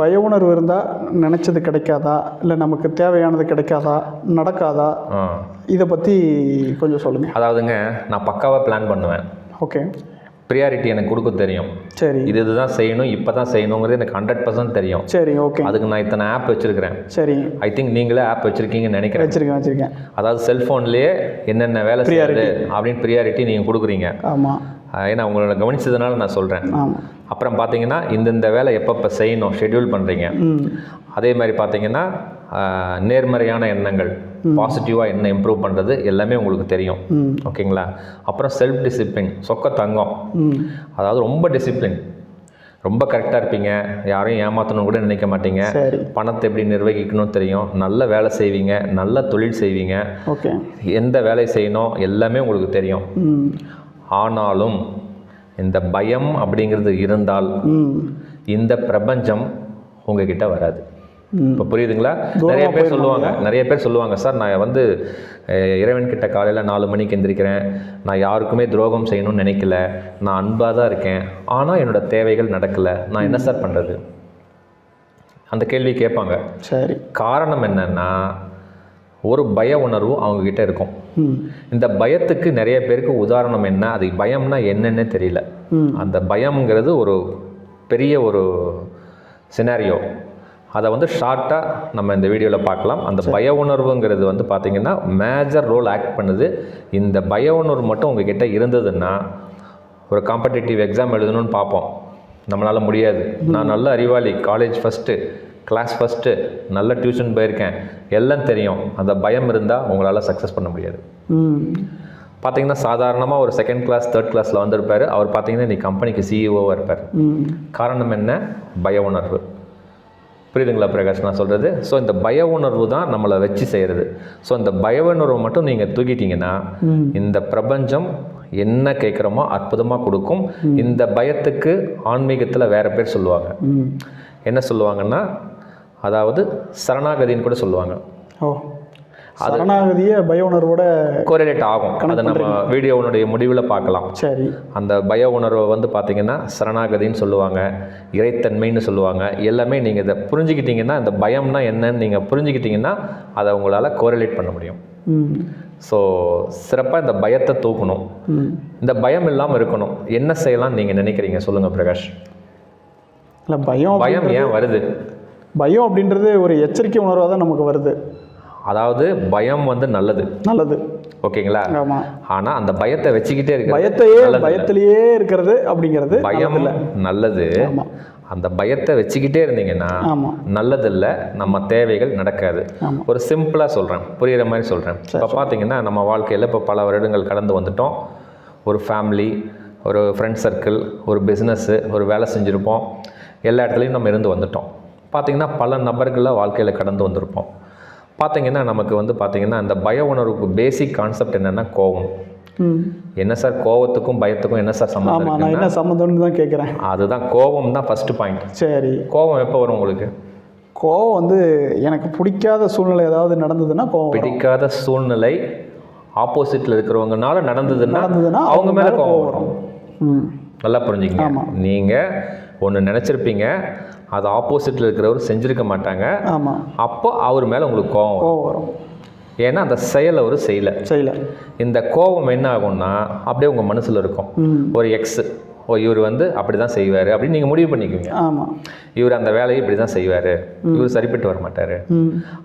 பய உணர்வு இருந்தால் நினச்சது கிடைக்காதா? இல்லை நமக்கு தேவையானது கிடைக்காதா? நடக்காதா. இதை பற்றி கொஞ்சம் சொல்லுங்கள் அதாவதுங்க நான் பக்காவாக பிளான் பண்ணுவேன். ஓகே. ப்ரியாரிட்டி எனக்கு கொடுக்க தெரியும். சரி. இது இதுதான் செய்யணும் இப்போ தான் செய்யணுங்கிறது எனக்கு ஹண்ட்ரட் பர்சன்ட் தெரியும். சரி ஓகே. அதுக்கு நான் இத்தனை ஆப் வச்சுருக்கிறேன். சரி. ஐ திங்க் நீங்களே ஆப் வச்சுருக்கீங்கன்னு நினைக்கிறேன். வச்சுருக்கேன் வச்சுருக்கேன். அதாவது செல்ஃபோன்லேயே என்னென்ன வேலை செய்யுது அப்படின்னு ப்ரியாரிட்டி நீங்கள் கொடுக்குறீங்க. ஆமாம் ஏன்னா உங்களோட கவனிச்சதுனால நான் சொல்கிறேன் அப்புறம் பார்த்தீங்கன்னா இந்தந்த வேலை எப்பப்போ செய்யணும் ஷெட்யூல் பண்ணுறீங்க அதே மாதிரி பார்த்தீங்கன்னா நேர்மறையான எண்ணங்கள் பாசிட்டிவாக என்ன இம்ப்ரூவ் பண்ணுறது எல்லாமே உங்களுக்கு தெரியும். ஓகேங்களா? அப்புறம் செல்ஃப் டிசிப்ளின் சொக்க தங்கம். அதாவது ரொம்ப டிசிப்ளின் ரொம்ப கரெக்டாக இருப்பீங்க. யாரையும் ஏமாற்றணும் கூட நினைக்க மாட்டீங்க. பணத்தை எப்படி நிர்வகிக்கணும்னு தெரியும். நல்ல வேலை செய்வீங்க. நல்ல தொழில் செய்வீங்க. ஓகே. எந்த வேலை செய்யணும் எல்லாமே உங்களுக்கு தெரியும். ஆனாலும் இந்த பயம் அப்படிங்கிறது இருந்தால் இந்த பிரபஞ்சம் உங்ககிட்ட வராது. இப்போ புரியுதுங்களா? நிறைய பேர் சொல்லுவாங்க. நிறைய பேர் சொல்லுவாங்க சார் நான் வந்து அஹ், இறைவன் கிட்ட காலையில் நாலு மணிக்கு எந்திரிக்கிறேன். நான் யாருக்குமே துரோகம் செய்யணும்னு நினைக்கல. நான் அன்பாக தான் இருக்கேன். ஆனால் என்னோட தேவைகள் நடக்கலை. நான் என்ன சார் பண்ணுறது அந்த கேள்வி கேட்பாங்க. சரி. காரணம் என்னன்னா ஒரு பய உணர்வு அவங்கக்கிட்ட இருக்கும். இந்த பயத்துக்கு நிறைய பேருக்கு உதாரணம் என்ன? அது பயம்னா என்னன்னே தெரியல. அந்த பயம்ங்கிறது ஒரு பெரிய ஒரு சினாரியோ அதை வந்து ஷார்ட்டாக நம்ம இந்த வீடியோவில் பார்க்கலாம். அந்த பய உணர்வுங்கிறது வந்து பார்த்திங்கன்னா மேஜர் ரோல் ஆக்ட் பண்ணுது. இந்த பய உணர்வு மட்டும் உங்ககிட்ட இருந்ததுன்னா ஒரு காம்படிட்டிவ் எக்ஸாம் எழுதணும்னு பார்ப்போம். நம்மளால் முடியாது. நான் நல்ல அறிவாளி காலேஜ் ஃபஸ்ட்டு கிளாஸ் ஃபஸ்ட்டு நல்ல டியூஷன் போயிருக்கேன். எல்லாம் தெரியும். அந்த பயம் இருந்தால் உங்களால் சக்ஸஸ் பண்ண முடியாது. பார்த்தீங்கன்னா சாதாரணமாக ஒரு செகண்ட் கிளாஸ் தேர்ட் கிளாஸில் வந்திருப்பார். அவர் பார்த்தீங்கன்னா இன்னைக்கு கம்பெனிக்கு சிஇஓவாக இருப்பார். காரணம் என்ன? பய உணர்வு. புரியுதுங்களா பிரகாஷ்? நான் சொல்கிறது ஸோ இந்த பய உணர்வு தான் நம்மளை வச்சு செய்கிறது ஸோ இந்த பய உணர்வை மட்டும் நீங்கள் தூக்கிட்டீங்கன்னா இந்த பிரபஞ்சம் என்ன கேட்குறோமோ அற்புதமாக கொடுக்கும். இந்த பயத்துக்கு ஆன்மீகத்தில் வேற பேர் சொல்லுவாங்க. என்ன சொல்லுவாங்கன்னா அதாவது சரணாகதின்னு கூட சொல்லுவாங்க. ஓ சரணாகதியை பய உணர்வோட கோரிலேட் ஆகும் அதை நம்ம வீடியோனுடைய முடிவில் பார்க்கலாம். சரி. அந்த பய உணர்வை வந்து பார்த்தீங்கன்னா சரணாகதின்னு சொல்லுவாங்க இறைத்தன்மைன்னு சொல்லுவாங்க எல்லாமே நீங்கள் இதை புரிஞ்சுக்கிட்டீங்கன்னா இந்த பயம்னா என்னன்னு நீங்கள் புரிஞ்சுக்கிட்டீங்கன்னா அதை உங்களால் கோரிலேட் பண்ண முடியும். ஸோ சிறப்பாக இந்த பயத்தை தூக்கணும். இந்த பயம் இல்லாமல் இருக்கணும். என்ன செய்யலாம் நீங்கள் நினைக்கிறீங்க? சொல்லுங்கள் பிரகாஷ். இல்லை பயம் பயம் ஏன் வருது? பயம் அப்படின்றது ஒரு எச்சரிக்கை உணர்வாக தான் நமக்கு வருது. அதாவது பயம் வந்து நல்லது. நல்லது. ஓகேங்களா? ஆமாம் ஆனால் அந்த பயத்தை வச்சுக்கிட்டே இருக்கு பயத்தையே பயத்திலேயே இருக்கிறது அப்படிங்கிறது பயம் நல்லது. அந்த பயத்தை வச்சுக்கிட்டே இருந்தீங்கன்னா நல்லதில்ல நம்ம தேவைகள் நடக்காது. ஒரு சிம்பிளாக சொல்கிறேன் புரிகிற மாதிரி சொல்கிறேன் இப்போ பார்த்தீங்கன்னா நம்ம வாழ்க்கையில் இப்போ பல வருடங்கள் கடந்து வந்துட்டோம். ஒரு ஃபேமிலி ஒரு ஃப்ரெண்ட் சர்க்கிள் ஒரு பிஸ்னஸ்ஸு ஒரு வேலை செஞ்சுருப்போம். எல்லா இடத்துலையும் நம்ம இருந்து வந்துட்டோம். பார்த்தீங்கன்னா பல நபர்களை வாழ்க்கையில் கடந்து வந்திருப்போம். பார்த்தீங்கன்னா நமக்கு வந்து பார்த்தீங்கன்னா அந்த பய உணர்வுக்கு பேசிக் கான்செப்ட் என்னென்னா கோவம். என்ன சார் கோவத்துக்கும் பயத்துக்கும் என்ன சார் சம்மந்தம் நான் என்ன சம்மந்தம்னு தான் கேட்குறேன் அதுதான் கோபம் தான் ஃபஸ்ட்டு பாயிண்ட் சரி. கோபம் எப்போ வரும் உங்களுக்கு? கோவம் வந்து எனக்கு பிடிக்காத சூழ்நிலை ஏதாவது நடந்ததுன்னா கோவம். பிடிக்காத சூழ்நிலை ஆப்போசிட்ல இருக்கிறவங்கனால நடந்ததுன்னா நடந்ததுன்னா அவங்க மேல கோவம் வரும். நல்லா புரிஞ்சுக்கங்க. ஆமாம். நீங்க ஒன்று நினச்சிருப்பீங்க. அது ஆப்போசிட்ல இருக்கிறவர் செஞ்சிருக்க மாட்டாங்க. ஆமாம் அப்போ அவர் மேலே உங்களுக்கு கோவம் வரும். கோவம் வரும். ஏன்னா அந்த செயலை அவர் செய்யல. செய்யல. இந்த கோபம் என்ன ஆகும்னா அப்படியே உங்கள் மனசில் இருக்கும். ஒரு எக்ஸ் ஓ இவர் வந்து அப்படி தான் செய்வார் அப்படின்னு நீங்கள் முடிவு பண்ணிக்குவீங்க. ஆமாம் இவர் அந்த வேலையை இப்படி தான் செய்வார் இவர் சரிப்பட்டு வர மாட்டார்.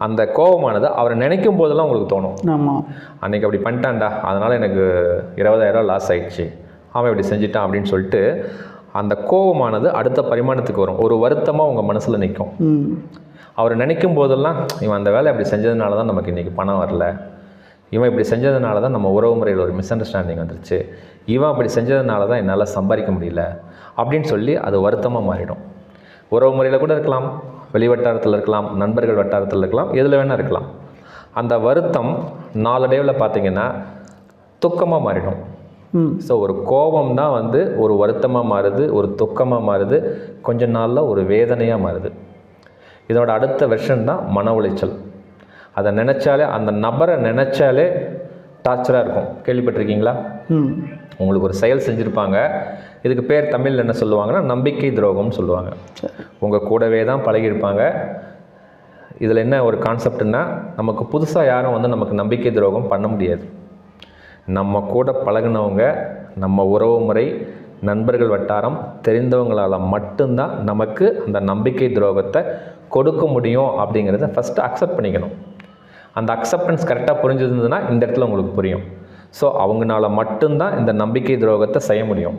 அந்த கோபமானது அவரை நினைக்கும் போதெல்லாம் உங்களுக்கு தோணும். ஆமாம் அன்னைக்கு அப்படி பண்ணிட்டான்டா அதனால் எனக்கு இருபதாயிரம் லாஸ் ஆயிடுச்சு. அவன் இப்படி செஞ்சிட்டான் அப்படின்னு சொல்லிட்டு அந்த கோபமானது அடுத்த பரிமாணத்துக்கு வரும். ஒரு வருத்தமாக உங்கள் மனசில் நிற்கும் அவர் நினைக்கும் போதெல்லாம் இவன் அந்த வேலை அப்படி செஞ்சதுனால தான் நமக்கு இன்றைக்கி பணம் வரல. இவன் இப்படி செஞ்சதுனால தான் நம்ம உறவு முறையில் ஒரு மிஸ் அண்டர்ஸ்டாண்டிங் வந்துருச்சு. இவன் அப்படி செஞ்சதுனால தான் என்னால் சம்பாதிக்க முடியல. அப்படின்னு சொல்லி அது வருத்தமாக மாறிடும். உறவு முறையில் கூட இருக்கலாம் வெளி வட்டாரத்தில் இருக்கலாம் நண்பர்கள் வட்டாரத்தில் இருக்கலாம் எதில் வேணால் இருக்கலாம். அந்த வருத்தம் நாளடைவில் பார்த்தீங்கன்னா துக்கமாக மாறிடும். ஸோ ஒரு கோபம் தான் வந்து ஒரு வருத்தமாக மாறுது ஒரு துக்கமாக மாறுது கொஞ்ச நாளில் ஒரு வேதனையாக மாறுது. இதோட அடுத்த வெர்ஷன் தான் மன உளைச்சல். அதை நினச்சாலே அந்த நபரை நினச்சாலே டார்ச்சராக இருக்கும். கேள்விப்பட்டிருக்கீங்களா? உங்களுக்கு ஒரு செயல் செஞ்சுருப்பாங்க. இதுக்கு பேர் தமிழில் என்ன சொல்லுவாங்கன்னா நம்பிக்கை துரோகம்னு சொல்லுவாங்க. உங்கள் கூடவே தான் பழகியிருப்பாங்க. இதில் என்ன ஒரு கான்செப்ட்னா நமக்கு புதுசாக யாரும் வந்து நமக்கு நம்பிக்கை துரோகம் பண்ண முடியாது. நம்ம கூட பழகுனவங்க நம்ம உறவு முறை நண்பர்கள் வட்டாரம் தெரிந்தவங்களால் மட்டும்தான் நமக்கு அந்த நம்பிக்கை துரோகத்தை கொடுக்க முடியும் அப்படிங்கிறத ஃபஸ்ட்டு அக்செப்ட் பண்ணிக்கணும். அந்த அக்செப்டன்ஸ் கரெக்டாக புரிஞ்சிருந்ததுன்னா இந்த இடத்துல உங்களுக்கு புரியும். ஸோ அவங்களால மட்டும்தான் இந்த நம்பிக்கை துரோகத்தை செய்ய முடியும்.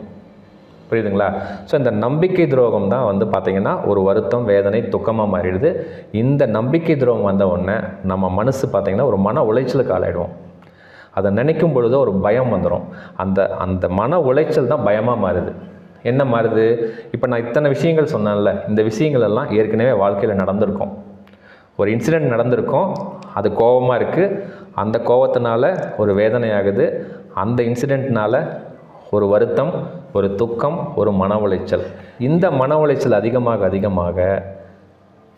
புரியுதுங்களா? ஸோ இந்த நம்பிக்கை துரோகம் தான் வந்து பார்த்திங்கன்னா ஒரு வருத்தம் வேதனை துக்கமாக மாறிடுது. இந்த நம்பிக்கை துரோகம் வந்த உடனே நம்ம மனசு பார்த்திங்கன்னா ஒரு மன உளைச்சலுக்கு ஆளாயிடுவோம். அதை நினைக்கும் பொழுது ஒரு பயம் வந்துடும் அந்த அந்த மன உளைச்சல் தான் பயமாக மாறுது. என்ன மாறுது? இப்போ நான் இத்தனை விஷயங்கள் சொன்னேன்ல இந்த விஷயங்கள் எல்லாம் ஏற்கனவே வாழ்க்கையில் நடந்திருக்கும். ஒரு இன்சிடெண்ட் நடந்திருக்கும் அது கோபமாக இருக்குது அந்த கோபத்தினால ஒரு வேதனை ஆகுது அந்த இன்சிடெண்ட்னால் ஒரு வருத்தம் ஒரு துக்கம் ஒரு மன உளைச்சல். இந்த மன உளைச்சல் அதிகமாக அதிகமாக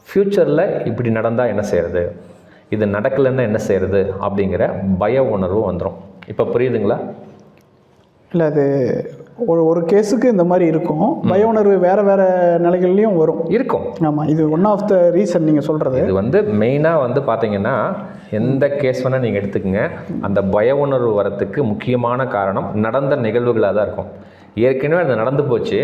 ஃப்யூச்சரில் இப்படி நடந்தால் என்ன செய்கிறது இது நடக்கலைன்னா என்ன செய்கிறது அப்படிங்கிற பய உணர்வு வந்துடும் இப்போ புரியுதுங்களா? இல்லை அது ஒரு ஒரு கேஸுக்கு இந்த மாதிரி இருக்கும். பய உணர்வு வேறு வேறு நிலைகள்லையும் வரும். இருக்கும். ஆமாம் இது ஒன் ஆஃப் த ரீசன் நீங்கள் சொல்கிறது இது வந்து மெயினாக வந்து பார்த்தீங்கன்னா எந்த கேஸ் வேணால் நீங்கள் எடுத்துக்கங்க. அந்த பய உணர்வு வரத்துக்கு முக்கியமான காரணம் நடந்த நிகழ்வுகளாக தான் இருக்கும். ஏற்கனவே அது நடந்து போச்சு.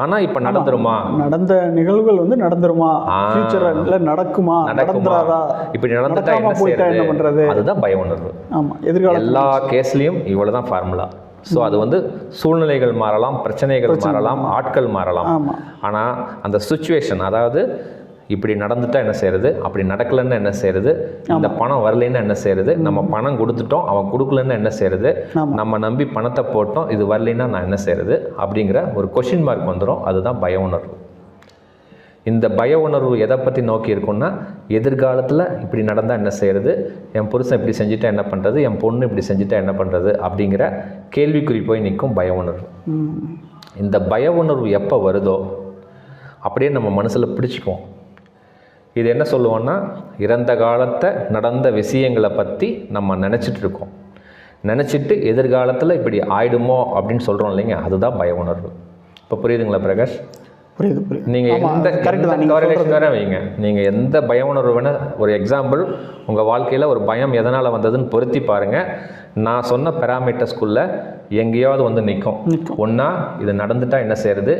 ஆனால் இப்போ நடந்துருமா? நடந்த நிகழ்வுகள் வந்து நடந்துருமா. ஃபியூச்சர்ல நடக்குமா? நடந்துராதா? இப்படி நடந்துட்டா என்ன பண்றது? அதுதான் பய உணர்வு. ஆமாம் எதிர்கால எல்லா கேஸ்லேயும் இவ்வளோ தான் ஃபார்முலா ஸோ அது வந்து சூழ்நிலைகள் மாறலாம் பிரச்சனைகள் மாறலாம் ஆட்கள் மாறலாம். ஆனால் அந்த சுச்சுவேஷன் அதாவது இப்படி நடந்துட்டா என்ன செய்யறது? அப்படி நடக்கலைன்னா என்ன செய்யறது? இந்த பணம் வரலைன்னா என்ன செய்யறது? நம்ம பணம் கொடுத்துட்டோம் அவன் கொடுக்கலன்னா என்ன செய்யறது? ஆமா. நம்ம நம்பி பணத்தை போட்டோம் இது வரலைன்னா நான் என்ன செய்யறது? அப்படிங்கிற ஒரு கொஷின் மார்க் வந்துடும் அதுதான் பய உணர்வு. இந்த பய உணர்வு எதை பற்றி நோக்கி இருக்கும்னா எதிர்காலத்தில் இப்படி நடந்தால் என்ன செய்யறது? என் புருஷன் இப்படி செஞ்சுட்டா என்ன பண்ணுறது என் பொண்ணு இப்படி செஞ்சுட்டா என்ன பண்ணுறது அப்படிங்கிற கேள்விக்குறி போய் நிற்கும் பய உணர்வு. இந்த பய உணர்வு எப்போ வருதோ அப்படியே நம்ம மனசில் பிடிச்சிக்குவோம். இது என்ன சொல்லுவோன்னா இறந்த காலத்தை நடந்த விஷயங்களை பற்றி நம்ம நினச்சிட்டு இருக்கோம் நினச்சிட்டு எதிர்காலத்தில் இப்படி ஆயிடுமோ அப்படின்னு சொல்கிறோம் இல்லைங்க அதுதான் பய உணர்வு. இப்போ புரியுதுங்களா பிரகாஷ்? புரியுது புரியுது. நீங்கள் எந்த கவரேஷன் வேற வைங்க. நீங்கள் எந்த பய உணர்வு வேணால் ஒரு எக்ஸாம்பிள் உங்கள் வாழ்க்கையில் ஒரு பயம் எதனால் வந்ததுன்னு பொருத்தி பாருங்கள் நான் சொன்ன பெராமீட்டர்ஸ்குள்ளே எங்கேயாவது வந்து நிற்கும். ஒன்றா இது நடந்துட்டா என்ன செய்யறது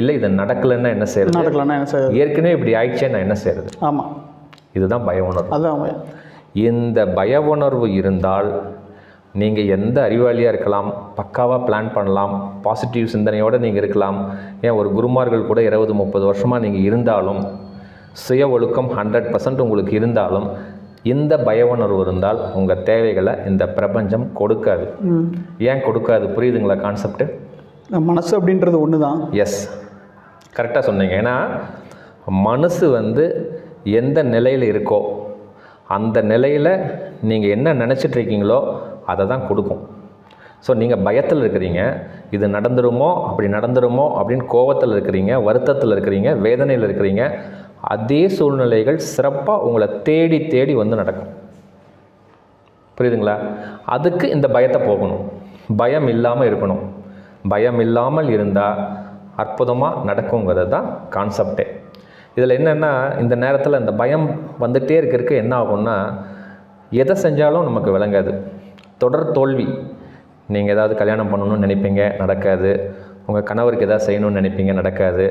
இல்லை இது நடக்கலைன்னா என்ன செய்யறது நடக்கலன்னா என்ன செய்யுது ஏற்கனவே இப்படி ஆயிடுச்சே நான் என்ன செய்யறது ஆமாம் இதுதான் பய உணர்வு. பயம். இந்த பய உணர்வு இருந்தால் நீங்கள் எந்த அறிவாளியாக இருக்கலாம் பக்காவாக பிளான் பண்ணலாம் பாசிட்டிவ் சிந்தனையோடு நீங்கள் இருக்கலாம். ஏன் ஒரு குருமார்கள் கூட இருபது முப்பது வருஷமாக நீங்கள் இருந்தாலும் சுய ஒழுக்கம் ஹண்ட்ரட் பர்சன்ட் உங்களுக்கு இருந்தாலும் இந்த பய உணர்வு இருந்தால் உங்கள் தேவைகளை இந்த பிரபஞ்சம் கொடுக்காது. ஏன் கொடுக்காது? புரியுதுங்களா கான்செப்ட்டு மனசு அப்படின்றது ஒன்று தான் எஸ் கரெக்டாக சொன்னீங்க. ஏன்னா மனசு வந்து எந்த நிலையில் இருக்கோ அந்த நிலையில் நீங்கள் என்ன நினச்சிட்டு இருக்கீங்களோ அதை தான் கொடுக்கும். ஸோ நீங்கள் பயத்தில் இருக்கிறீங்க. இது நடந்துருமோ அப்படி நடந்துருமோ அப்படின்னு கோவத்தில் இருக்கிறீங்க வருத்தத்தில் இருக்கிறீங்க வேதனையில் இருக்கிறீங்க அதே சூழ்நிலைகள் சிறப்பாக உங்களை தேடி தேடி வந்து நடக்கும். புரியுதுங்களா? அதுக்கு இந்த பயத்தை போகணும் பயம் இல்லாமல் இருக்கணும். பயம் இல்லாமல் இருந்தால் அற்புதமாக நடக்குங்கிறது தான் கான்செப்டே இதில் என்னென்னா இந்த நேரத்தில் இந்த பயம் வந்துகிட்டே இருக்கிறதுக்கு என்ன ஆகும்னா எதை செஞ்சாலும் நமக்கு விளங்காது. தொடர் தோல்வி. நீங்கள் ஏதாவது கல்யாணம் பண்ணணும்னு நினைப்பீங்க நடக்காது. உங்கள் கணவருக்கு எதாவது செய்யணும்னு நினைப்பீங்க நடக்காது.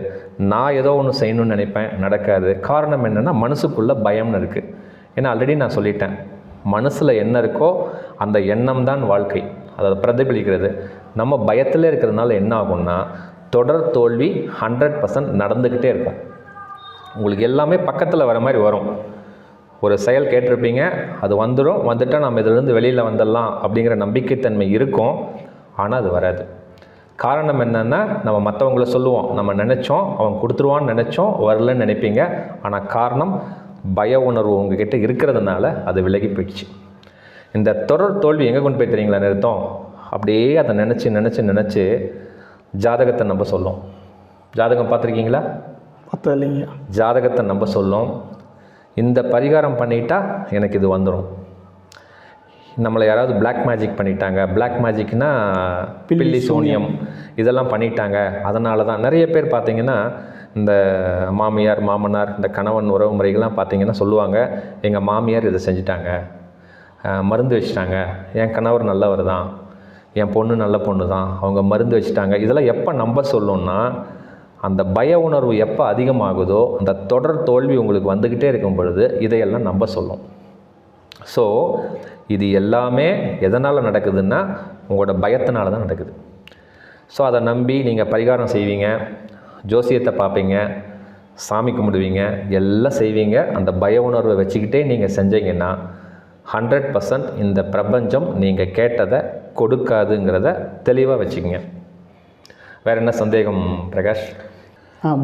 நான் ஏதோ ஒன்று செய்யணும்னு நினைப்பேன் நடக்காது. காரணம் என்னென்னா மனசுக்குள்ளே பயம்னு இருக்குது ஏன்னா ஆல்ரெடி நான் சொல்லிட்டேன். மனசில் என்ன இருக்கோ அந்த எண்ணம் தான் வாழ்க்கை. அதை பிரதிபலிக்கிறது. நம்ம பயத்தில் இருக்கிறதுனால என்ன ஆகும்னா தொடர் தோல்வி ஹண்ட்ரட் பர்சன்ட் நடந்துக்கிட்டே இருக்கும். உங்களுக்கு எல்லாமே பக்கத்தில் வர மாதிரி வரும். ஒரு செயல் கேட்டிருப்பீங்க அது வந்துடும் வந்துட்டால் நம்ம இதிலேருந்து வெளியில் வந்துடலாம் அப்படிங்கிற நம்பிக்கைத்தன்மை இருக்கும் ஆனால் அது வராது. காரணம் என்னென்னா நம்ம மற்றவங்கள சொல்லுவோம் நம்ம நினச்சோம் அவன் கொடுத்துருவான்னு நினச்சோம் வரலன்னு நினைப்பீங்க. ஆனால் காரணம் பய உணர்வு உங்ககிட்ட இருக்கிறதுனால அது விலகி போயிடுச்சு. இந்த தொடர் தோல்வி எங்கே கொண்டு போய் தெரியுங்களா நிறுத்தம்? அப்படியே அதை நினச்சி நினச்சி நினச்சி ஜாதகத்தை நம்ப சொல்லும். ஜாதகம் பார்த்துருக்கீங்களா? பார்த்தது இல்லைங்க ஜாதகத்தை நம்ப சொல்லும். இந்த பரிகாரம் பண்ணிட்டா எனக்கு இது வந்துடும் நம்மளை யாராவது Black மேஜிக் பண்ணிட்டாங்க. Black மேஜிக்னா பில்லி சூனியம். இதெல்லாம் பண்ணிட்டாங்க. அதனால தான் நிறைய பேர் பார்த்தீங்கன்னா இந்த மாமியார் மாமனார் இந்த கணவன் உறவு முறைகள்லாம் பார்த்தீங்கன்னா சொல்லுவாங்க எங்கள் மாமியார் இதை செஞ்சுட்டாங்க. மருந்து வச்சுட்டாங்க. என் கணவர் நல்லவர் தான். என் பொண்ணு நல்ல பொண்ணு தான் அவங்க மருந்து வச்சுட்டாங்க. இதெல்லாம் எப்போ நம்ப சொல்லணும்னா அந்த பய உணர்வு எப்போ அதிகமாகுதோ அந்த தொடர் தோல்வி உங்களுக்கு வந்துக்கிட்டே இருக்கும் பொழுது இதையெல்லாம் நம்ப சொல்லும். ஸோ இது எல்லாமே எதனால் நடக்குதுன்னா உங்களோட பயத்தினால தான் நடக்குது. ஸோ அதை நம்பி நீங்கள் பரிகாரம் செய்வீங்க ஜோசியத்தை பார்ப்பீங்க சாமி கும்பிடுவீங்க எல்லாம் செய்வீங்க. அந்த பய உணர்வை வச்சுக்கிட்டே நீங்கள் செஞ்சீங்கன்னா ஹண்ட்ரட் பர்சன்ட் இந்த பிரபஞ்சம் நீங்கள் கேட்டதை கொடுக்காதுங்கிறத தெளிவாக வச்சுக்கோங்க. வேறு என்ன சந்தேகம் பிரகாஷ்?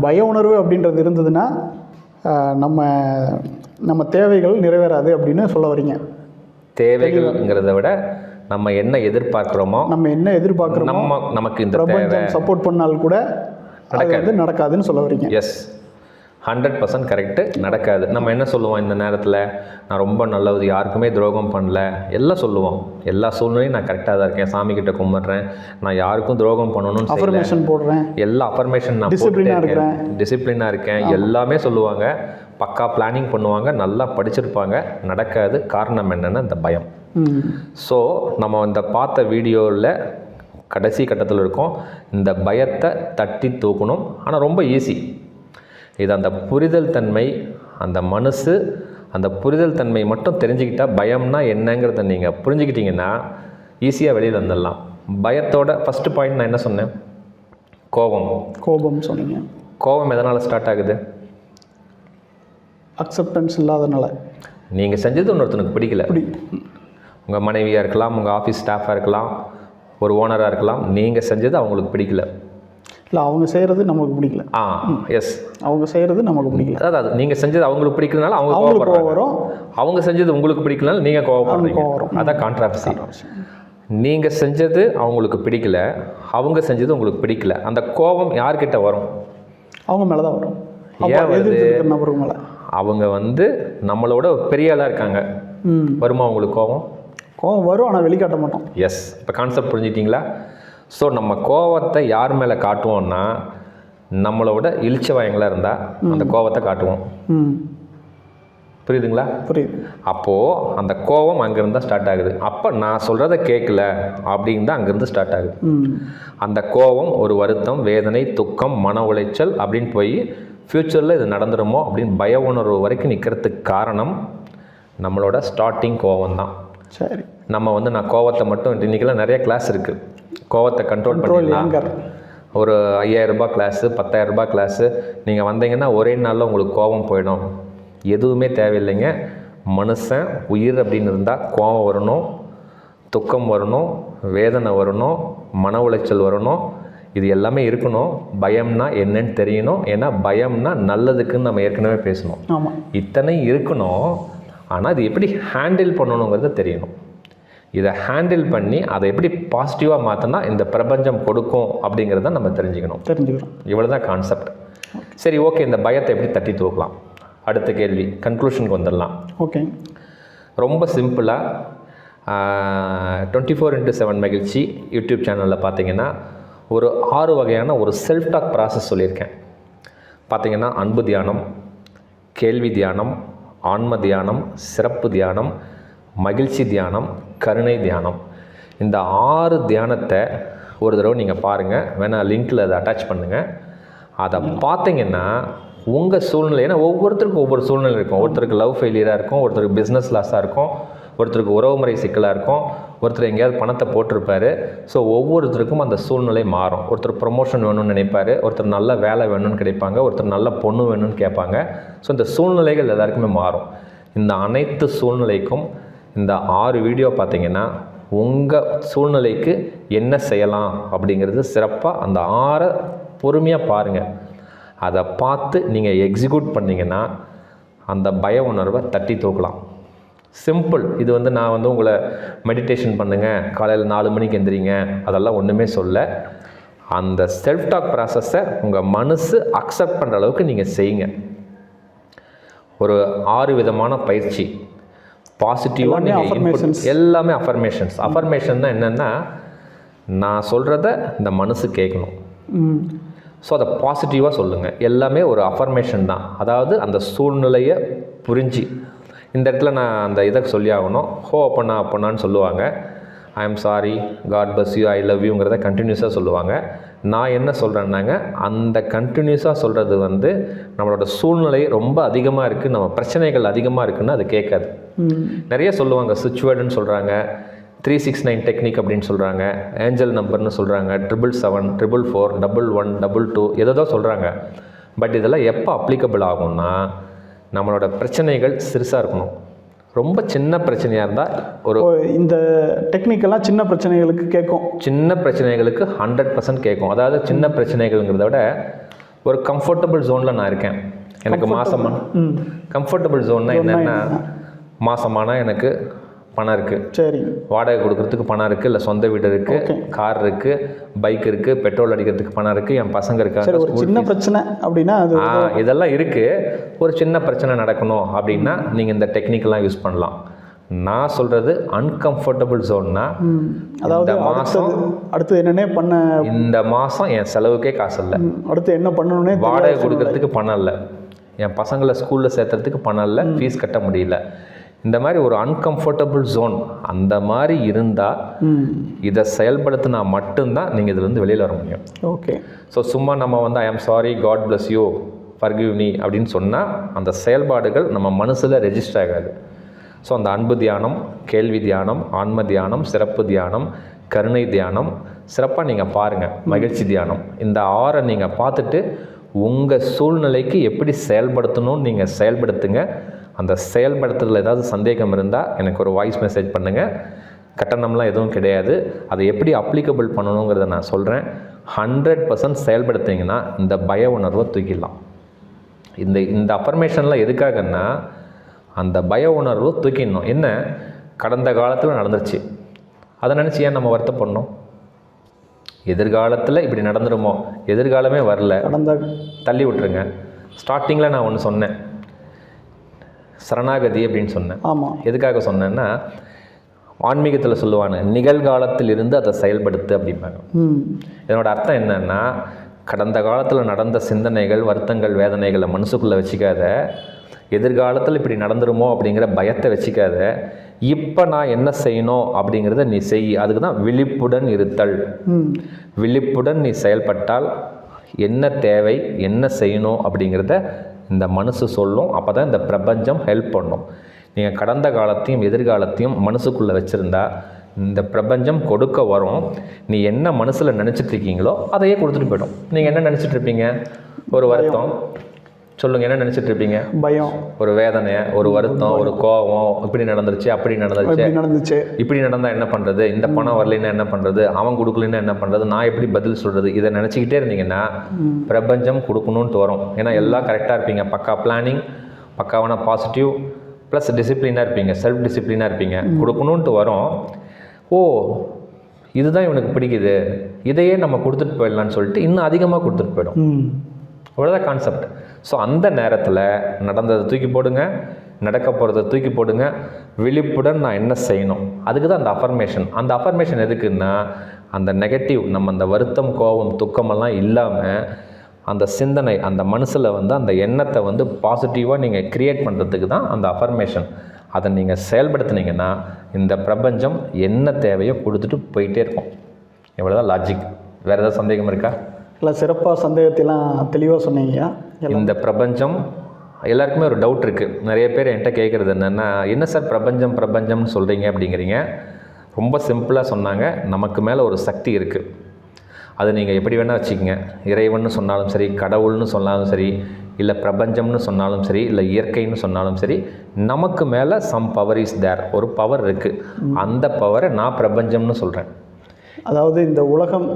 பய உணர்வு அப்படின்றது இருந்ததுன்னா நம்ம நம்ம தேவைகள் நிறைவேறாது அப்படின்னு சொல்ல வரீங்க. தேவைகள்ங்கிறத விட நம்ம என்ன எதிர்பார்க்குறோமோ நம்ம என்ன எதிர்பார்க்குறோமோ நம்ம நமக்கு இந்த பிரபஞ்சம் சப்போர்ட் பண்ணால் கூட வந்து நடக்காதுன்னு சொல்ல வரீங்க. எஸ் ஹண்ட்ரட் பர்சன்ட் கரெக்டு நடக்காது. நம்ம என்ன சொல்லுவோம் இந்த நேரத்தில்? நான் ரொம்ப நல்லது யாருக்குமே துரோகம் பண்ணல. எல்லாம் சொல்லுவோம். எல்லா சூழ்நிலையும் நான் கரெக்டாக தான் இருக்கேன். சாமி கிட்ட கும்பிட்றேன். நான் யாருக்கும் துரோகம் பண்ணணும்னு அஃபர்மேஷன் போடுறேன். எல்லா அஃபர்மேஷன் நான் இருக்கேன். டிசிப்ளினாக இருக்கேன். எல்லாமே சொல்லுவாங்க. பக்கா பிளானிங் பண்ணுவாங்க. நல்லா படிச்சிருப்பாங்க. நடக்காது. காரணம் என்னென்னா இந்த பயம். ஸோ நம்ம இந்த பார்த்த வீடியோவில் கடைசி கட்டத்தில் இருக்கோம். இந்த பயத்தை தட்டி தூக்கணும். ஆனால் ரொம்ப ஈஸி இது அந்த புரிதல் தன்மை அந்த மனசு அந்த புரிதல் தன்மை மட்டும் தெரிஞ்சுக்கிட்டா பயம்னா என்னங்கிறத நீங்கள் புரிஞ்சுக்கிட்டீங்கன்னா ஈஸியாக வெளியில் வந்துடலாம். பயத்தோட ஃபஸ்ட்டு பாயிண்ட் நான் என்ன சொன்னேன்? கோபம். கோபம் சொன்னீங்க. கோபம் எதனால் ஸ்டார்ட் ஆகுது? அக்செப்டன்ஸ் இல்லாதனால. நீங்கள் செஞ்சது இன்னொருத்தனுக்கு பிடிக்கல. உங்கள் மனைவியாக இருக்கலாம் உங்கள் ஆஃபீஸ் ஸ்டாஃபாக இருக்கலாம் ஒரு ஓனராக இருக்கலாம் நீங்கள் செஞ்சது அவங்களுக்கு பிடிக்கல. இல்லை அவங்க செய்கிறது நமக்கு பிடிக்கல. ஆ எஸ் அவங்க செய்கிறது நமக்கு பிடிக்கல. அதாவது நீங்கள் செஞ்சது அவங்களுக்கு பிடிக்கிறதுனால அவங்க அவங்களுக்கு வரும். அவங்க செஞ்சது உங்களுக்கு பிடிக்கலனால நீங்கள் கோவப்படுறீங்க. அதான் கான்ட்ராவர்சி நீங்கள் செஞ்சது அவங்களுக்கு பிடிக்கல அவங்க செஞ்சது உங்களுக்கு பிடிக்கல. அந்த கோபம் யார்கிட்ட வரும்? அவங்க மேலே தான் வரும். ஏன் வருது? நபருக்கு மேலே. அவங்க வந்து நம்மளோட பெரிய ஆளாக இருக்காங்க வருமா அவங்களுக்கு கோபம்? கோவம் வரும் ஆனால் வெளிக்காட்ட மாட்டோம். எஸ் இப்போ கான்செப்ட் புரிஞ்சிட்டிங்களா? ஸோ நம்ம கோவத்தை யார் மேலே காட்டுவோம்னா நம்மளோட இழிச்சவாயங்களாக இருந்தால் அந்த கோவத்தை காட்டுவோம். புரியுதுங்களா? புரியுது. அப்போது அந்த கோவம் அங்கேருந்து தான் ஸ்டார்ட் ஆகுது. அப்போ நான் சொல்கிறத கேட்கல அப்படின்னு தான் அங்கேருந்து ஸ்டார்ட் ஆகுது. அந்த கோவம் ஒரு வருத்தம் வேதனை துக்கம் மன உளைச்சல் அப்படின்னு போய் ஃப்யூச்சரில் இது நடந்துருமோ அப்படின்னு பய உணர்வு வரைக்கும் நிற்கிறதுக்கு காரணம் நம்மளோட ஸ்டார்டிங் கோவம் தான் சரி. நம்ம வந்து நான் கோவத்தை மட்டும் இன்றைக்கெல்லாம் நிறைய கிளாஸ் இருக்குது கோவத்தை கண்ட்ரோல் பண்ணிடலாம். ஒரு ஐயாயிரரூபா கிளாஸு பத்தாயிரரூபா கிளாஸு நீங்கள் வந்தீங்கன்னா ஒரே நாளில் உங்களுக்கு கோபம் போயிடும். எதுவுமே தேவையில்லைங்க. மனுஷன் உயிர் அப்படின்னு இருந்தால் கோபம் வரணும் துக்கம் வரணும் வேதனை வரணும் மன உளைச்சல் வரணும். இது எல்லாமே இருக்கணும். பயம்னா என்னன்னு தெரியணும். ஏன்னா பயம்னா நல்லதுக்குன்னு நம்ம ஏற்கனவே பேசணும். இத்தனை இருக்கணும். ஆனால் அது எப்படி ஹேண்டில் பண்ணணுங்கிறது தெரியணும். இதை ஹேண்டில் பண்ணி அதை எப்படி பாசிட்டிவாக மாற்றினா இந்த பிரபஞ்சம் கொடுக்கும் அப்படிங்கிறத நம்ம தெரிஞ்சுக்கணும். தெரிஞ்சுக்கிறோம் இவ்வளோ தான் கான்செப்ட் சரி ஓகே இந்த பயத்தை எப்படி தட்டி தூக்கலாம்? அடுத்த கேள்வி கன்க்ளூஷனுக்கு வந்துடலாம். ஓகே ரொம்ப சிம்பிளாக டுவெண்ட்டி ஃபோர் இன்ட்டு செவன் மகிழ்ச்சி. யூடியூப் சேனலில் பார்த்தீங்கன்னா ஒரு ஆறு வகையான ஒரு செல்ஃப் டாக் ப்ராசஸ் சொல்லியிருக்கேன். பார்த்தீங்கன்னா அன்பு தியானம் கேள்வி தியானம் ஆன்ம தியானம் சிறப்பு தியானம் மகிழ்ச்சி தியானம் கருணை தியானம். இந்த ஆறு தியானத்தை ஒரு தடவை நீங்கள் பாருங்கள் வேணால் லிங்க்கில் அதை அட்டாச் பண்ணுங்கள் அதை பார்த்தீங்கன்னா உங்கள் சூழ்நிலை ஏன்னா ஒவ்வொருத்தருக்கும் ஒவ்வொரு சூழ்நிலை இருக்கும். ஒருத்தருக்கு லவ் ஃபெயிலியராக இருக்கும் ஒருத்தருக்கு பிஸ்னஸ் லாஸாக இருக்கும் ஒருத்தருக்கு உறவுமுறை சிக்கலாக இருக்கும் ஒருத்தர் எங்கேயாவது பணத்தை போட்டிருப்பாரு. ஸோ ஒவ்வொருத்தருக்கும் அந்த சூழ்நிலை மாறும். ஒருத்தர் ப்ரொமோஷன் வேணும்னு நினைப்பாரு ஒருத்தர் நல்ல வேலை வேணும்னு கிடைப்பாங்க ஒருத்தர் நல்ல பொண்ணு வேணும்னு கேட்பாங்க. ஸோ இந்த சூழ்நிலைகள் எல்லாருக்குமே மாறும். இந்த அனைத்து சூழ்நிலைக்கும் இந்த ஆறு வீடியோ பார்த்தீங்கன்னா உங்கள் சூழ்நிலைக்கு என்ன செய்யலாம் அப்படிங்கிறது சிறப்பாக அந்த ஆறை பொறுமையாக பாருங்கள் அதை பார்த்து நீங்கள் எக்ஸிக்யூட் பண்ணிங்கன்னா அந்த பய உணர்வை தட்டி தூக்கலாம். சிம்பிள் இது வந்து நான் வந்து உங்களை மெடிடேஷன் பண்ணுங்கள் காலையில் நாலு மணிக்கு எந்திரிங்க அதெல்லாம் ஒன்றுமே சொல்ல. அந்த செல்ஃப் டாக் ப்ராசஸை உங்கள் மனசு அக்செப்ட் பண்ணுற அளவுக்கு நீங்கள் செய்யுங்க. ஒரு ஆறு விதமான பயிற்சி. பாசிட்டிவாக எல்லாமே நீங்கள். எல்லாமே அஃபர்மேஷன்ஸ் அஃபர்மேஷன் தான் என்னென்னா நான் சொல்கிறத இந்த மனசு கேட்கணும் ஸோ அதை பாசிட்டிவாக சொல்லுங்கள் எல்லாமே ஒரு அஃபர்மேஷன் தான். அதாவது அந்த சூழ்நிலையை புரிஞ்சு இந்த இடத்துல நான் அந்த இதை சொல்லி ஆகணும். ஹோ அப்பண்ணா அப்பண்ணான்னு சொல்லுவாங்க. I am sorry God bless you I love யூங்கிறத கண்டினியூஸாக சொல்லுவாங்க. நான் என்ன சொல்கிறேன்னாங்க அந்த கண்டினியூஸாக சொல்கிறது வந்து நம்மளோட சூழ்நிலை ரொம்ப அதிகமாக இருக்குது நம்ம பிரச்சனைகள் அதிகமாக இருக்குன்னு அது கேட்காது. நிறைய சொல்லுவாங்க சுச்சுவேர்டுன்னு சொல்கிறாங்க த்ரீ சிக்ஸ் நைன் டெக்னிக் அப்படின்னு சொல்கிறாங்க ஏஞ்சல் நம்பர்னு சொல்கிறாங்க triple seven triple four double one double two எதோ சொல்கிறாங்க பட் இதெல்லாம் எப்போ அப்ளிகபிள் ஆகும்னா நம்மளோட பிரச்சனைகள் சிறுசாக இருக்கணும். ரொம்ப சின்ன பிரச்சனையாக இருந்தால் ஒரு இந்த டெக்னிக்கெல்லாம் சின்ன பிரச்சனைகளுக்கு கேட்கும். சின்ன பிரச்சனைகளுக்கு ஹண்ட்ரட் பர்சன்ட் கேட்கும். அதாவது சின்ன பிரச்சனைகள்ங்கிறத விட ஒரு கம்ஃபர்டபுள் ஜோனில் நான் இருக்கேன். எனக்கு மாசமான கம்ஃபர்டபுள் ஜோன்னா என்னென்னா மாசமானா எனக்கு பணம் இருக்குது சரி. வாடகை கொடுக்கறதுக்கு பணம் இருக்குது இல்லை சொந்த வீடு இருக்குது கார் இருக்குது பைக் இருக்குது பெட்ரோல் அடிக்கிறதுக்கு பணம் இருக்குது என் பசங்க ஒரு சின்ன பிரச்சனை அப்படின்னா இதெல்லாம் இருக்குது ஒரு சின்ன பிரச்சனை நடக்கணும் அப்படின்னா நீங்கள் இந்த டெக்னிக்கெல்லாம் யூஸ் பண்ணலாம். நான் சொல்கிறது அன்கம்ஃபர்டபுள் ஜோன்னா அதாவது மாதம் அடுத்து என்னென்ன பண்ண இந்த மாதம் என் செலவுக்கே காசு இல்லை. அடுத்து என்ன பண்ணணும்னே வாடகை. கொடுக்கறதுக்கு பணம் இல்லை. என் பசங்களை ஸ்கூலில் சேர்த்துறதுக்கு பணம் இல்லை ஃபீஸ் கட்ட முடியல. இந்த மாதிரி ஒரு அன்கம்ஃபர்டபுள் ஜோன் அந்த மாதிரி இருந்தால் இதை செயல்படுத்தினா மட்டும்தான் நீங்கள் இதுலேருந்து வெளியில் வர முடியும். ஓகே. ஸோ சும்மா நம்ம வந்து I am sorry God bless you forgive நீ அப்படின்னு சொன்னால் அந்த செயல்பாடுகள் நம்ம மனசில் ரெஜிஸ்டர் ஆகாது. ஸோ அந்த அன்பு தியானம் கேள்வி தியானம் ஆன்ம தியானம் சிறப்பு தியானம் கருணை தியானம் சிறப்பாக நீங்கள் பாருங்கள் மகிழ்ச்சி தியானம். இந்த ஆறை நீங்கள் பார்த்துட்டு உங்கள் சூழ்நிலைக்கு எப்படி செயல்படுத்தணும்னு நீங்கள் செயல்படுத்துங்க. அந்த செயல்படுத்துறதுல ஏதாவது சந்தேகம் இருந்தால் எனக்கு ஒரு வாய்ஸ் மெசேஜ் பண்ணுங்கள் கட்டணம்லாம் எதுவும் கிடையாது. அதை எப்படி அப்ளிகபிள் பண்ணணுங்கிறத நான் சொல்கிறேன் ஹண்ட்ரட் பர்சன்ட் செயல்படுத்திங்கன்னா இந்த பய உணர்வை தூக்கிடலாம். இந்த இந்த அஃபர்மேஷன்லாம் எதுக்காகன்னா அந்த பய உணர்வு தூக்கிடணும். என்ன? கடந்த காலத்தில் நடந்துருச்சு. அதை நினச்சி ஏன் நம்ம வருத்தப்படணும்? எதிர்காலத்தில் இப்படி நடந்துருமோ? எதிர்காலமே வரல. கடந்த தள்ளி விட்டுருங்க. ஸ்டார்டிங்கில் நான் ஒன்று சொன்னேன். சரணாகதி அப்படின்னு சொன்னேன். ஆமாம் எதுக்காக சொன்னேன்னா ஆன்மீகத்தில் சொல்லுவாங்க நிகழ்காலத்தில் இருந்து அதை செயல்படுத்து அப்படிம்பாங்க. இதனோட அர்த்தம் என்னன்னா கடந்த காலத்தில் நடந்த சிந்தனைகள் வருத்தங்கள் வேதனைகளை மனசுக்குள்ளே வச்சுக்காத. எதிர்காலத்தில் இப்படி நடந்துருமோ அப்படிங்கிற பயத்தை வச்சுக்காத. இப்போ நான் என்ன செய்யணும் அப்படிங்கிறத நீ செய். அதுக்கு தான் விழிப்புடன் இருத்தல். விழிப்புடன் நீ செயல்பட்டால் என்ன தேவை என்ன செய்யணும் அப்படிங்கிறத இந்த மனசு சொல்லும். அப்போ தான் இந்த பிரபஞ்சம் ஹெல்ப் பண்ணும். நீங்கள் கடந்த காலத்தையும் எதிர்காலத்தையும் மனசுக்குள்ளே வச்சுருந்தா இந்த பிரபஞ்சம் கொடுக்க வரும். நீ என்ன மனசில் நினச்சிட்டு இருக்கீங்களோ அதையே கொடுத்துட்டு போயிடும். நீங்கள் என்ன நினச்சிட்டு இருப்பீங்க ஒரு வருத்தம். சொல்லுங்கள் என்ன நினச்சிட்டு இருப்பீங்க பயம். ஒரு வேதனை ஒரு வருத்தம் ஒரு கோபம் இப்படி நடந்துருச்சு அப்படி நடந்துருச்சு. நடந்துச்சு. இப்படி நடந்தால் என்ன பண்ணுறது இந்த பணம் வரலைன்னா என்ன பண்ணுறது அவன் கொடுக்கலன்னா என்ன பண்ணுறது நான் எப்படி பதில் சொல்கிறது இதை நினச்சிக்கிட்டே இருந்தீங்கன்னா பிரபஞ்சம் கொடுக்கணுன்ட்டு வரும். ஏன்னா எல்லாம் கரெக்டாக இருப்பீங்க. பக்கா பிளானிங் பக்காவான பாசிட்டிவ் ப்ளஸ் டிசிப்ளினாக இருப்பீங்க. செல்ஃப் டிசிப்ளினாக இருப்பீங்க கொடுக்கணுன்ட்டு வரும். ஓ இதுதான் இவனுக்கு பிடிக்குது. இதையே நம்ம கொடுத்துட்டு போயிடலான்னு சொல்லிட்டு இன்னும் அதிகமாக கொடுத்துட்டு போயிடும். அவ்வளோதான் கான்செப்ட் ஸோ அந்த நேரத்தில் நடந்ததை தூக்கி போடுங்க நடக்க போகிறத தூக்கி போடுங்க. விழிப்புடன் நான் என்ன செய்யணும்? அதுக்கு தான் அந்த அஃபர்மேஷன் அந்த அஃபர்மேஷன் எதுக்குன்னா அந்த நெகட்டிவ் நம்ம அந்த வருத்தம் கோபம் துக்கமெல்லாம் இல்லாமல் அந்த சிந்தனை அந்த மனசில் வந்து அந்த எண்ணத்தை வந்து பாசிட்டிவாக நீங்கள் க்ரியேட் பண்ணுறதுக்கு தான் அந்த அஃபர்மேஷன் அதை நீங்கள் செயல்படுத்துனீங்கன்னா இந்த பிரபஞ்சம் என்ன தேவையோ கொடுத்துட்டு போயிட்டே இருக்கும். இவ்வளோதான் லாஜிக் வேறு ஏதாவது சந்தேகம் இருக்கா? இல்லை சிறப்பாக சந்தேகத்தையெல்லாம் தெளிவாக சொன்னீங்கய்யா இந்த பிரபஞ்சம் எல்லாருக்குமே ஒரு டவுட் இருக்குது நிறைய பேர் என்கிட்ட கேட்குறது என்னென்னா என்ன சார் பிரபஞ்சம் பிரபஞ்சம்னு சொல்கிறீங்க அப்படிங்கிறீங்க. ரொம்ப சிம்பிளாக சொன்னாங்க. நமக்கு மேலே ஒரு சக்தி இருக்குது அது நீங்கள் எப்படி வேணால் வச்சுக்கோங்க. இறைவன்னு சொன்னாலும் சரி கடவுள்னு சொன்னாலும் சரி இல்லை பிரபஞ்சம்னு சொன்னாலும் சரி இல்லை இயற்கைன்னு சொன்னாலும் சரி நமக்கு மேலே சம் பவர் இஸ் தேர் ஒரு பவர் இருக்குது அந்த பவரை நான் பிரபஞ்சம்னு சொல்கிறேன் அதாவது இந்த உலகம்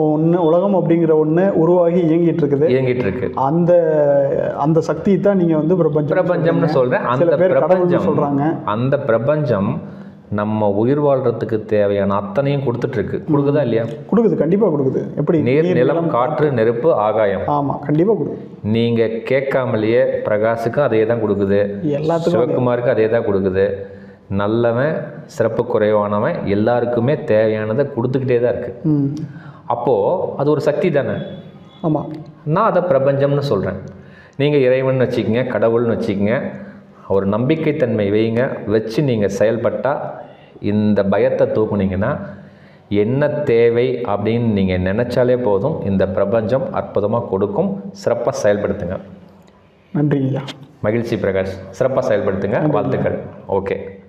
ஒன்று உலகம் அப்படிங்கிற ஒன்று உருவாகி இயங்கிட்டு இருக்குது இயங்கிட்டு இருக்கு அந்த அந்த சக்தி தான் நீங்கள் வந்து பிரபஞ்சம் பிரபஞ்சம்னு சொல்கிறேன் சில அந்த பிரபஞ்சம் சொல்கிறாங்க அந்த பிரபஞ்சம் நம்ம உயிர் வாழ்கிறதுக்கு தேவையான அத்தனையும் கொடுத்துட்ருக்கு. கொடுக்குதா இல்லையா? கொடுக்குது கண்டிப்பாக கொடுக்குது. எப்படி? நீர் நிலம் காற்று நெருப்பு ஆகாயம். ஆமாம் கண்டிப்பாக கொடுக்குது. நீங்கள் கேட்காமலேயே பிரகாஷுக்கும் அதே தான் கொடுக்குது. எல்லாத்துக்கும் சிவகுமாருக்கு அதே தான் கொடுக்குது. நல்லவன் சிறப்பு குறைவானவன் எல்லாருக்குமே தேவையானதை கொடுத்துக்கிட்டே தான் இருக்குது அப்போது அது ஒரு சக்தி தானே? ஆமாம் நான் அதை பிரபஞ்சம்னு சொல்கிறேன் நீங்கள் இறைவன் வச்சுக்கங்க கடவுள்னு வச்சுக்கங்க. ஒரு நம்பிக்கைத்தன்மை வைங்க வச்சு நீங்கள் செயல்பட்டால் இந்த பயத்தை தூக்குனீங்கன்னா என்ன தேவை அப்படின்னு நீங்கள் நினச்சாலே போதும் இந்த பிரபஞ்சம் அற்புதமாக கொடுக்கும். சிறப்பாக செயல்படுத்துங்க. ஐயா மகிழ்ச்சி பிரகாஷ். சிறப்பாக செயல்படுத்துங்க. வாழ்த்துக்கள். ஓகே.